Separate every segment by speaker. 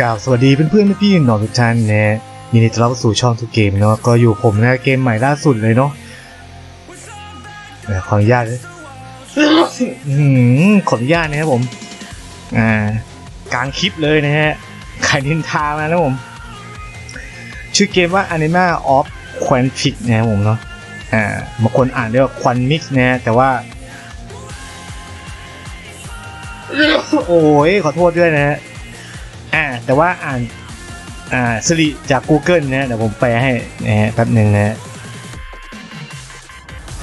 Speaker 1: กล่าวสวัสดีเพื่อนๆพี่ๆหนอนทุกท่านนะยินดีต้อนรับสู่ช่องทุกเกมเนาะก็อยู่ผมนะเกมใหม่ล่าสุดเลยเนาะขออนุญาตเลยขออนุญาตนะครับผมอ่ากลางคลิปเลยนะฮะใครนินทามาแล้วผม ชื่อเกมว่า Anima of Quantic นะครับผมเนาะอ่าบางคนอ่านเรียกว่า Quan Mix นะฮะแต่ว่าโอ้ยขอโทษด้วยนะฮะ อ่า แต่ว่าอ่านอ่าสิริจาก Google นะเดี๋ยวผมแปลให้นะฮะแป๊บหนึ่งนะ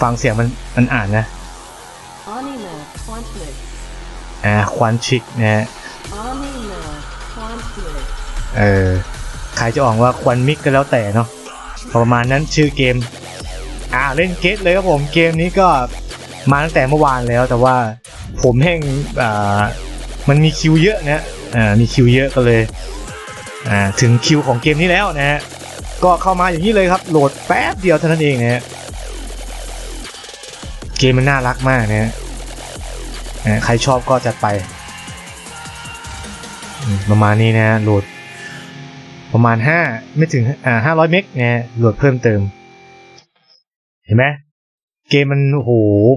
Speaker 1: ฟังเสียงมันมันอ่านนะอ่าควันชิกนะฮะเออใครจะออกว่าควันมิกก็แล้วแต่เนาะประมาณนั้นชื่อเกม อ่าเล่นเกตเลยครับผมเกมนี้ก็มาตั้งแต่เมื่อวานแล้วแต่ว่าผมแห่งอ่ามันมีคิวเยอะนะ อ่ามีคิวเยอะก็เลยอ่าถึงคิวของเกมนี้แล้วนะฮะก็เข้ามาอย่างนี้เลยครับโหลดแป๊บเดียวเท่านั้นเองนะฮะเกมมันน่ารักมากนะฮะใครชอบก็จัดไป ประมาณนี้นะโหลดประมาณห้าไม่ถึงอ่าห้าร้อยเมกนะฮะโหลดเพิ่มเติม เห็นไหมเกมมันโอ้โห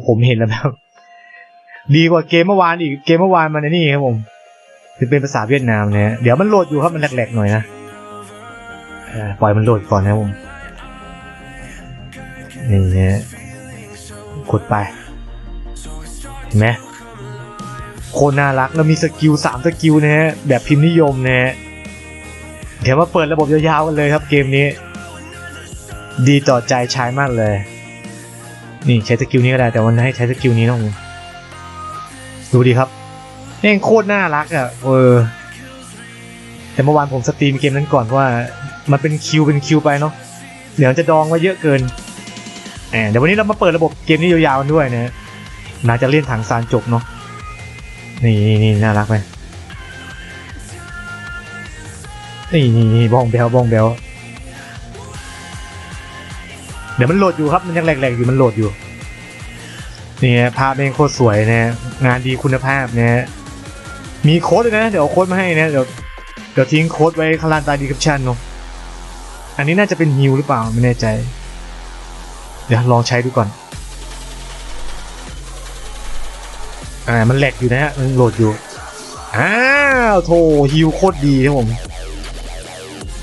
Speaker 1: ผมเห็นแล้วแบบดีกว่าเกมเมื่อวานอีกเกมเมื่อวานมันนี่ครับผม คือเป็นภาษาเวียดนามเนะฮะเดี๋ยวมันโหลดอยู่ครับมันแหลกๆหน่อยนะปล่อยมันโหลดก่อนนะผมนี่นะกดไปเห็นไหมโคตรน่ารักแล้วมีสกิลสามสกิลนะฮะแบบพิมพ์นิยมนะฮะเดี๋ยวมาเปิดระบบยาวๆกันเลยครับเกมนี้ ดีต่อใจใช้มากเลย นี่ใช้สกิลนี้ก็ได้แต่วันนี้ให้ใช้สกิลนี้นะผมดูดีครับ เองโคตรน่ารักอะ เออ แต่เมื่อวานผมสตรีมเกมนั้นก่อนว่า มันเป็นคิวเป็นคิวไปเนาะ เดี๋ยวจะดองไว้เยอะเกินแหมเดี๋ยววันนี้เรามาเปิดระบบเกมนี้ยาวๆกันด้วยนะน่าจะเล่นถังซานจบเนาะนี่นี่นี่น่ารักไหมนี่นี่นี่บ้องเบลบ้องเบลเดี๋ยวมันโหลดอยู่ครับ มันยังแหลกๆอยู่ มันโหลดอยู่นี่ภาพเองโคตรสวยนะ งานดีคุณภาพนะ มีโค้ดด้วยนะ เดี๋ยวเอาโค้ดมาให้นะ เดี๋ยวเดี๋ยวทิ้งโค้ดไว้ข้างล่างใต้ดีคริปชันเนาะอันนี้น่าจะเป็นฮิวหรือเปล่าไม่แน่ใจ เดี๋ยวลองใช้ดูก่อน อ่า มันแหลกอยู่นะฮะมันโหลดอยู่ อ้าวโถฮิวโคตรดีครับผม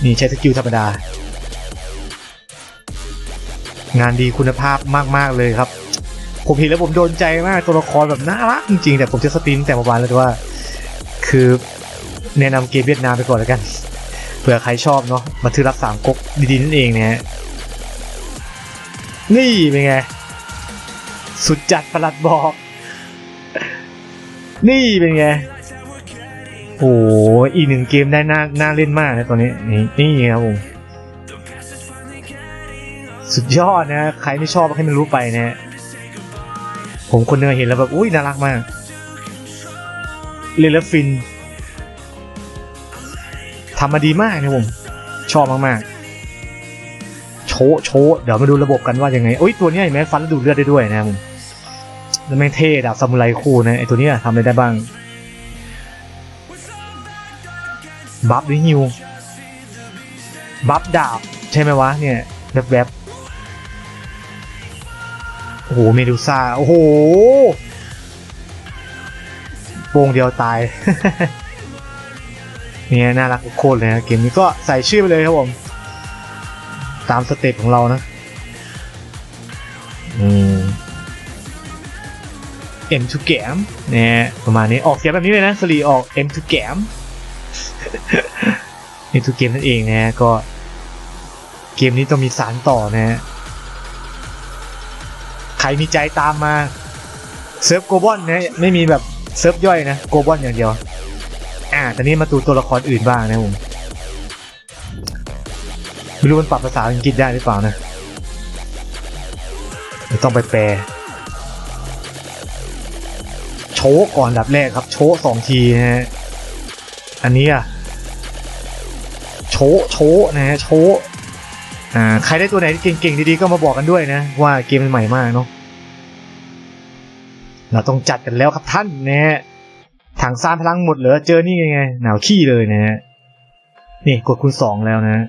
Speaker 1: นี่ใช้สกิลธรรมดา งานดีคุณภาพมาก ๆ เลยครับ ผมเห็นแล้วผมโดนใจมากตัวละครแบบน่ารักจริงๆ แต่ผมจะสตรีมแต่เมื่อวานแล้วว่า คือแนะนำเกมเวียดนามไปก่อนแล้วกัน เผื่อใครชอบเนาะมาถือรับสามก๊กดีๆนั่นเองนะฮะนี่เป็นไง สุดจัดประหลัดบอก นี่เป็นไงโอ้โหอีกหนึ่งเกมได้น่าน่าเล่นมากนะตอนนี้นี่นี่ครับผมสุดยอดนะ ใครไม่ชอบให้มันรู้ไปนะ ผมคนหนึงเห็นแล้วแบบอุ้ยน่ารักมาก เล่นแล้วฟินทำมาดีมากนะผมชอบมากๆ โชว์โชว์เดี๋ยวมาดูระบบกันว่ายังไงอุ้ยตัวเนี้ยเห็นไหมฟันดูดเลือดได้ด้วยนะผมแล้วแม่งเท่ดาบซามูไรคู่นะไอตัวเนี้ยทำอะไรได้บ้างบัฟหรือฮิวบัฟดาบใช่ไหมวะเนี่ยแบบแบบๆโอ้โหเมดูซ่าโอ้โห โป่งเดียวตาย เนี่ยน่ารักโคตรเลยนะเกมนี้ก็ใส่ชื่อไปเลยครับผม ตามสเต็ปของเรานะ อืม M to g a m เนี่ยประมาณนี้ออกเสียงแบบนี้เลยนะสลีออก M to g a m ในทุกเกมนั่นเองนะฮะก็ เกมนี้ต้องมีสารต่อนะฮะใครมีใจตามมาเซิร์ฟโกลบอลนะไม่มีแบบ เซิร์ฟย่อยนะโกลบอลอย่างเดียว อ่าแตอนนี้มาดูตัวละครอื่นบ้างนะผมไม่รู้มันปรับภาษาอังกฤษได้หรือเปล่านะต้องไปแปล โชก่อนดับแรกครับ โชว์สองทีนะฮะอันนี้อะโชว์โชว์นะฮะโชว์อ่าใครได้ตัวไหนที่เก่งๆดีๆก็มาบอกกันด้วยนะ ว่าเกมมันใหม่มากเนาะ เราต้องจัดกันแล้วครับท่านนะฮะถังซานพลังหมดเหรอเจอนี่ไงหนาวขี้เลยนะฮะนี่กดคูณสองแล้วนะ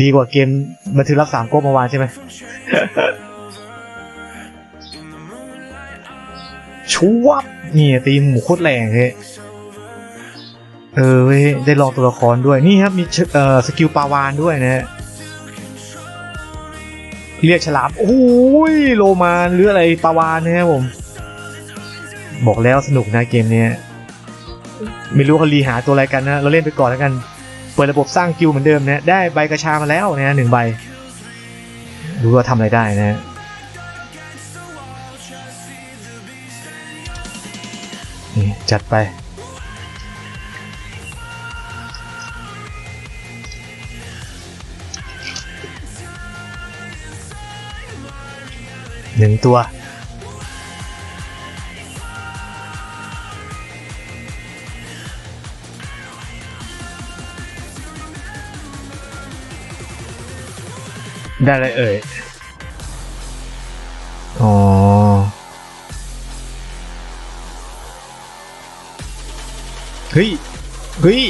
Speaker 1: ดีกว่าเกมบันทึกรับสามก๊กเมื่อวานใช่ไหมชวบนี่ตีหมูโคตรแรงเลยเออเว้ยได้ลองตัวละครด้วยนี่ครับมีเอ่อสกิลปาวานด้วยนะฮะ เรียกฉลามโอ้ยโลมานหรืออะไรปลาวานนะครับผม บอกแล้วสนุกนะเกมนี้ไม่รู้เขารีหาตัวอะไรกันนะเราเล่นไปก่อนแล้วกัน เปิดระบบสร้างกิลเหมือนเดิมนะได้ใบกระชามาแล้วนะหนึ่งใบดูว่าทำอะไรได้นะนี่จัดไป หนึ่งตัว ได้อะไรเอ่ย อ๋อ เฮ้ย เฮ้ย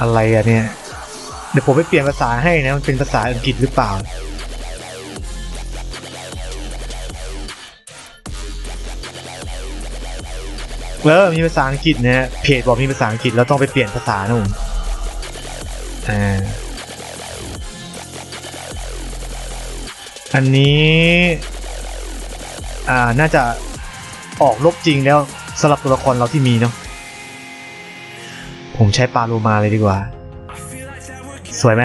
Speaker 1: อะไรอะเนี่ย เดี๋ยวผมไปเปลี่ยนภาษาให้นะ มันเป็นภาษาอังกฤษหรือเปล่า เออมีภาษาอังกฤษนะฮะเพจบอกมีภาษาอังกฤษเราต้องไปเปลี่ยนภาษานะผมอ่าอันนี้อ่าน่าจะออกลบจริงแล้วสำหรับตัวละครเราที่มีเนาะผมใช้ปลาโลมาเลยดีกว่า สวยไหม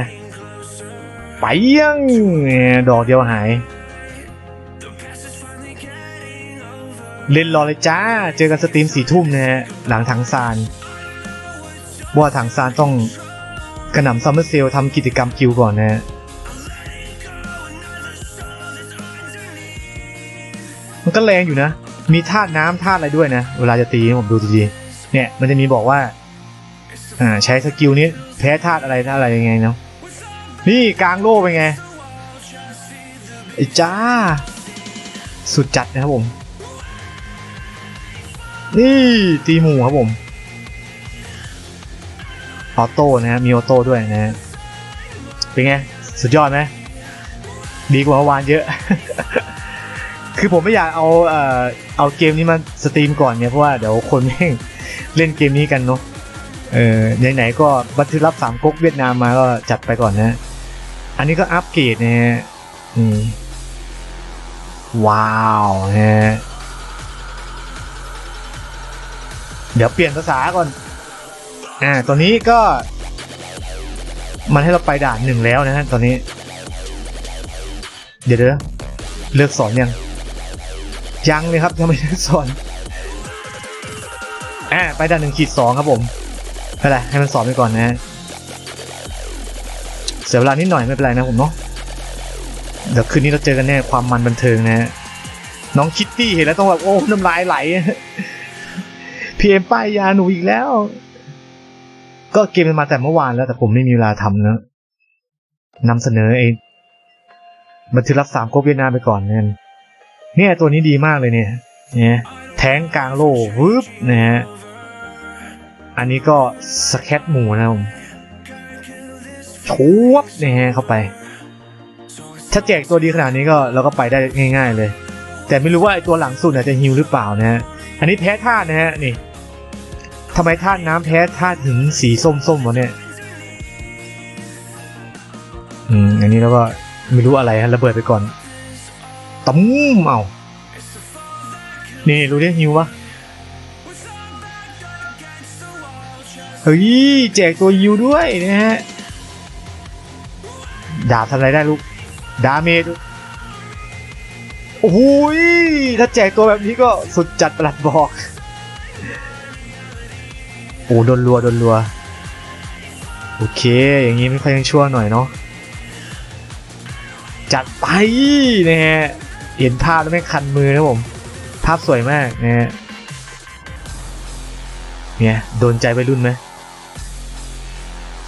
Speaker 1: ไปยังดอกเดียวหาย เล่นรอเลยจ้า เจอกันสตรีมสี่ทุ่มนะฮะ หลังถังซานว่าถังซานต้องกระหน่ำซัมเมอร์เซลทำกิจกรรมคิวก่อนนะฮะมันก็แรงอยู่นะ มีธาตุน้ำธาตุอะไรด้วยนะ เวลาจะตีผมดูดีๆเนี่ย มันจะมีบอกว่า อ่า ใช้สกิลนี้แพ้ธาตุอะไรธาตุอะไรยังไงเนาะ นี่กลางโล่เป็นไงไอ้จ้า สุดจัดนะครับผม นี่ตีหมูครับผมออโต้นะฮะมีออโต้ด้วยนะฮะเป็นไง สุดยอดไหมดีกว่าเมื่อวานเยอะ คือผมไม่อยากเอาเอ่อเอาเกมนี้มาสตรีมก่อนเนี่ยเพราะว่าเดี๋ยวคนแม่งเล่นเกมนี้กันเนาะเออไหนๆก็บันทึกรับสามก๊กเวียดนามมาก็จัดไปก่อนนะ อันนี้ก็อัปเกรดนะฮะอืมว้าวนะฮะ เดี๋ยวเปลี่ยนภาษาก่อน อ่า ตอนนี้ก็ มันให้เราไปด่านหนึ่งแล้วนะฮะ ตอนนี้ เดี๋ยวเดี๋ยวเลิกสอนยัง ยังเลยครับยังไม่ได้สอน อ่า ไปด่านหนึ่งขีดสองครับผมไม่เป็นไรให้มันสอนไปก่อนนะฮะ เสียเวลานิดหน่อยไม่เป็นไรนะผมเนาะ เดี๋ยวคืนนี้เราเจอกันแน่ความมันบันเทิงนะฮะ น้องคิตตี้เห็นแล้วต้องแบบโอ้น้ำลายไหล พีเอ็มป้ายยาหนูอีกแล้ว ก็เกมมันมาแต่เมื่อวานแล้วแต่ผมไม่มีเวลาทำนะนำเสนอไอ้บันทึกรับสามก๊กเวียนาไปก่อนเนี่ยเนี่ยตัวนี้ดีมากเลยเนี่ยเนี่ยแทงกลางโลวืบนะฮะอันนี้ก็สแคตหมูนะผมชวบนะฮะเข้าไป ถ้าแจกตัวดีขนาดนี้ก็เราก็ไปได้ง่าย ๆเลย แต่ไม่รู้ว่าไอตัวหลังสุดเนี่ยจะฮิวหรือเปล่านะฮะอันนี้แพ้ธานะฮะนี่ ทำไมธาตุน้ำแพ้ธาตุถึงสีส้มๆวะเนี่ย อืม อันนี้เราก็ไม่รู้อะไรฮะระเบิดไปก่อนตุ้มเอานี่รู้ได้ฮิวปะเฮ้ยแจกตัวฮิวด้วยนะฮะ ดาบทำอะไรได้ลูก ดาเมจโอ้โหยถ้าแจกตัวแบบนี้ก็สุดจัดประหลัดบอก โอ้โดนรัวโดนรัว โอเค อย่างนี้ไม่ค่อยยังชั่วหน่อยเนาะจัดไปนะฮะเห็นภาพแล้วไม่คันมือนะผม ภาพสวยมากนะฮะเนี่ยโดนใจไปรุ่นไหม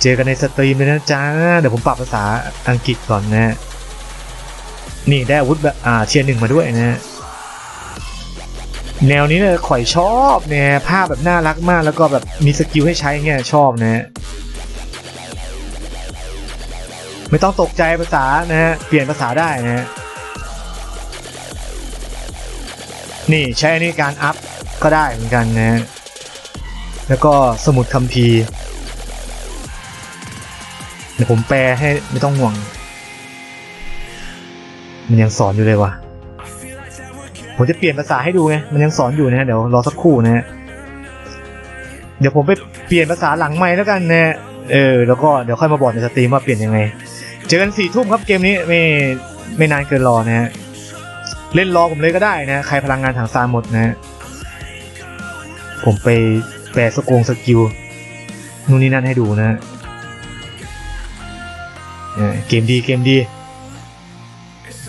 Speaker 1: เจอกันในสตรีมเลยนะจ้า เดี๋ยวผมปรับภาษาอังกฤษก่อนนะฮะนี่ได้อาวุธแบบอ่าเทียร์หนึ่งมาด้วยนะฮะ แนวนี้เนี่ยข่อยชอบเนี่ยภาพแบบน่ารักมากแล้วก็แบบมีสกิลให้ใช้เงี้ยชอบนะฮะไม่ต้องตกใจภาษานะฮะเปลี่ยนภาษาได้นะฮะนี่ใช้อันนี้การอัพก็ได้เหมือนกันนะฮะแล้วก็สมุดคัมภีร์เดี๋ยวผมแปลให้ไม่ต้องห่วง มันยังสอนอยู่เลยว่ะ ผมจะเปลี่ยนภาษาให้ดูไง มันยังสอนอยู่นะฮะ เดี๋ยวรอสักครู่นะฮะ เดี๋ยวผมไปเปลี่ยนภาษาหลังไม้แล้วกันนะฮะเออ แล้วก็เดี๋ยวค่อยมาบอกในสตรีมว่าเปลี่ยนยังไง เจอกันสี่ทุ่มครับเกมนี้ไม่ไม่นานเกินรอนะฮะ เล่นรอผมเลยก็ได้นะ ใครพลังงานถังซานหมดนะฮะ ผมไปแปลสกงสกิลนู่นนี่นั่นให้ดูนะฮะเออเกมดีเกมดี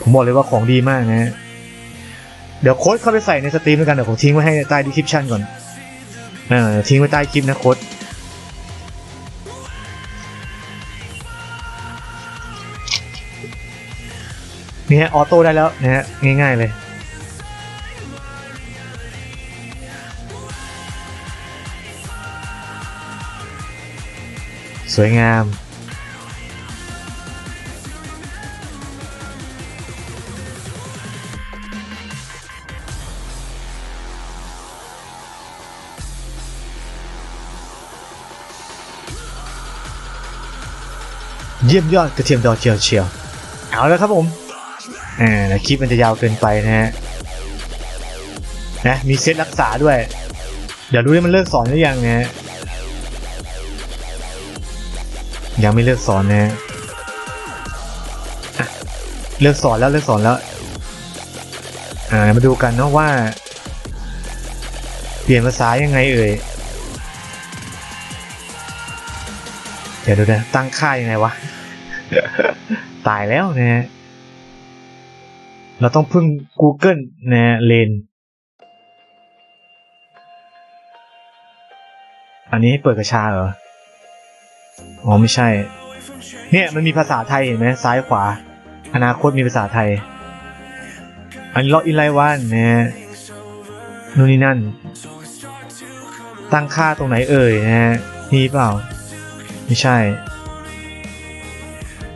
Speaker 1: ผมบอกเลยว่าของดีมากนะฮะ เดี๋ยวโค้ดเข้าไปใส่ในสตรีมด้วยกันเดี๋ยวผมทิ้งไว้ให้ใต้ดีคริปชันก่อนเออทิ้งไว้ใต้คลิปนะโค้ดนี่ฮะออโต้ได้แล้วนะฮะง่ายๆเลยสวยงาม เยี่ยมยอดกระเทียมดอเจียวเชียวเอาแล้วครับผมอ่าคลิปมันจะยาวเกินไปนะฮะนะมีเซตรักษาด้วย เดี๋ยวดูว่ามันเลิกสอนหรือยังนะฮะยังไม่เลิกสอนนะฮะเลิกสอนแล้วเลิกสอนแล้ว อ่ามาดูกันเนาะว่า เปลี่ยนภาษายังไงเอ่ย ดี๋ยวดูนะตั้งค่ายังไงวะ ตายแล้วนะฮะเราต้องพึ่ง Google นะฮะเลน อันนี้ให้เปิดกระชาเหรอ อ๋อไม่ใช่ เนี่ยมันมีภาษาไทยเห็นไหมซ้ายขวา อนาคตมีภาษาไทย อันนี้ล็อกอินไลวันนะฮะนู่นนี่นั่น ตั้งค่าตรงไหนเอ่ยนะฮะนี่เปล่า ไม่ใช่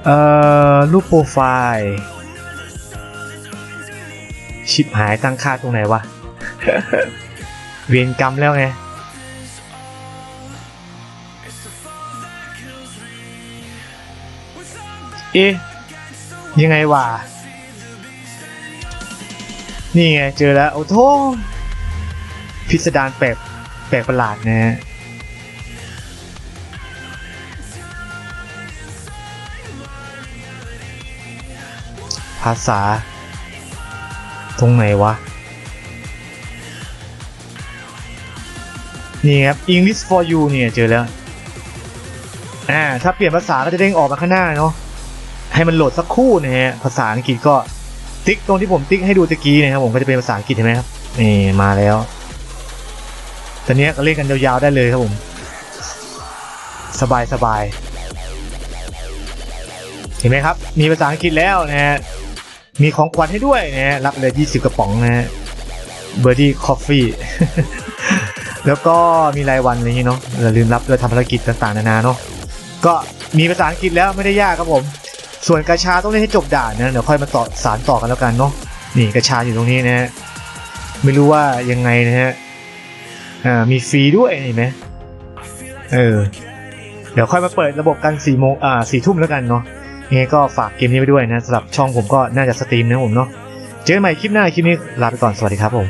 Speaker 1: เอ่อ รูปโปรไฟล์ ชิบหายตั้งค่าตรงไหนวะ เวียนกรรมแล้วไง เอ๊ะ ยังไงวะ นี่ไง เจอแล้ว โอ้โทพิสดารแปลกแปลกประหลาดนะฮะ ภาษา ตรงไหนวะ นี่ครับ English for you เนี่ยเจอแล้ว อ่า ถ้าเปลี่ยนภาษาก็จะเด้งออกมาข้างหน้าเนาะ ให้มันโหลดสักครู่นะฮะ ภาษาอังกฤษก็ติ๊กตรงที่ผมติ๊กให้ดูตะกี้นะครับผมก็จะเป็นภาษาอังกฤษเห็นไหมครับ นี่มาแล้ว ตอนนี้ก็เล่นกันยาวๆได้เลยครับผม สบายสบายเห็นไหมครับ มีภาษาอังกฤษแล้วนะฮะ มีของขวัญให้ด้วยนะ รับเลย 20 กระป๋องนะเบอร์ดี้คอฟฟี่แล้วก็มีรายวันอะไรอย่างงี้เนาะอย่าลืมรับเลยทำภารกิจต่างๆนานาเนาะก็มีภาษาอังกฤษแล้วไม่ได้ยากครับผม ส่วนกระชาต้องเล่นให้จบด่านนะเดี๋ยวค่อยมาต่อสารต่อกันแล้วกันเนาะนี่กระชาอยู่ตรงนี้นะฮะไม่รู้ว่ายังไงนะฮะอ่ามีฟรีด้วยเห็นไหมเออเดี๋ยวค่อยมาเปิดระบบกัน4โมงอ่า4ทุ่มแล้วกันเนาะ ยังไงก็ฝากเกมนี้ไปด้วยนะสำหรับช่องผมก็น่าจะสตรีมนะผมเนาะเจอกันใหม่คลิปหน้าคลิปนี้ลาไปก่อนสวัสดีครับผม